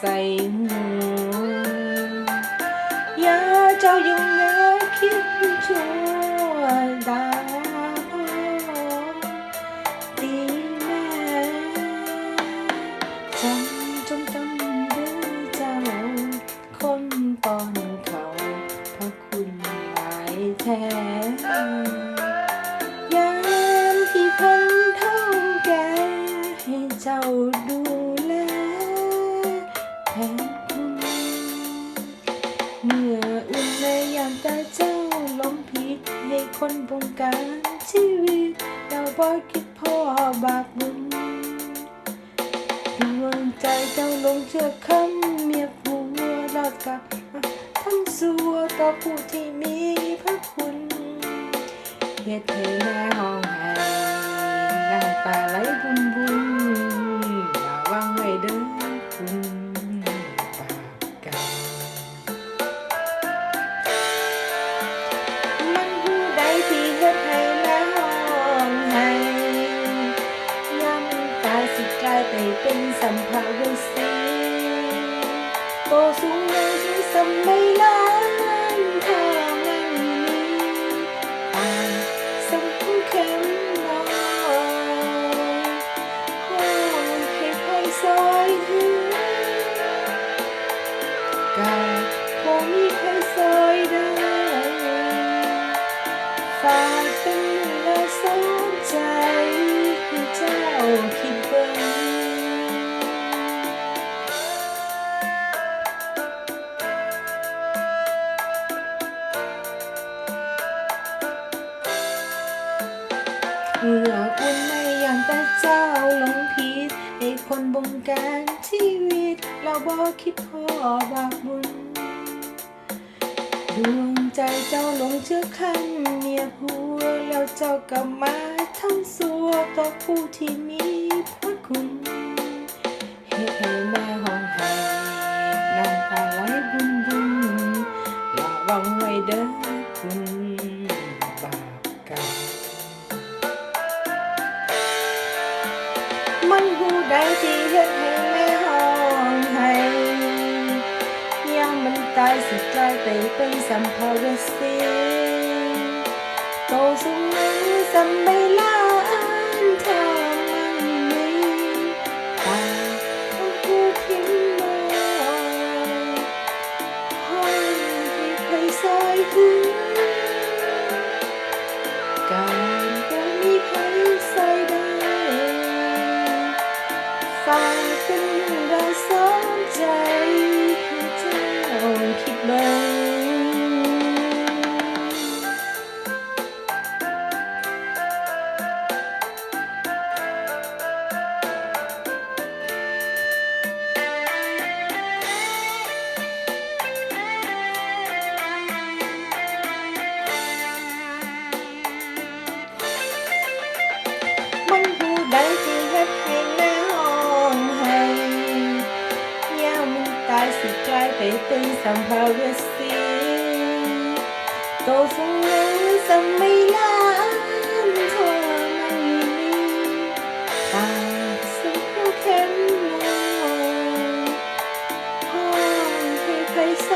醒我，也就用那天再打破點咩？ ในตาเจ้าล้มผิดให้คนบงการชีวิตเราบ่คิดพ่อบาปบุญดวงใจเจ้าลงเชื่อคำเมียผัวเรากลับมาทั้งสัวต่อผู้ที่มีพระคุณเหตุให้แม่ห้องไห้น้ำตาไหลบุญบุ ยังสิสมัยล้านทางนั้นมีตาสมเข็มน้อยห้องให้ไพซอยหือกา เมื่ออุ่นในอย่างแต่เจ้าหลงผิดให้คนบงการชีวิต เราบอคิดพอบาปบุญ ดวงใจเจ้าหลงเชื่อคันเมียผัวแล้วเจ้ากลับมาทั้งสัวต่อผู้ที่มี มันผู้ใดที่เฮ็ดให้แม่ห้องไห้ยามมันตายสิกลายไปเป็นสัมภเวสีโตสูงนั้นสัมใบลาอันทางมันมีตาของผู้พิมพ์มองห้องให้ใครซอ càng kinh ra sớm chạy theo khi bay Thank you. 悲甚怕一絲，道風冷甚未冷，錯問你，大聲呼喊我，看氣閉塞。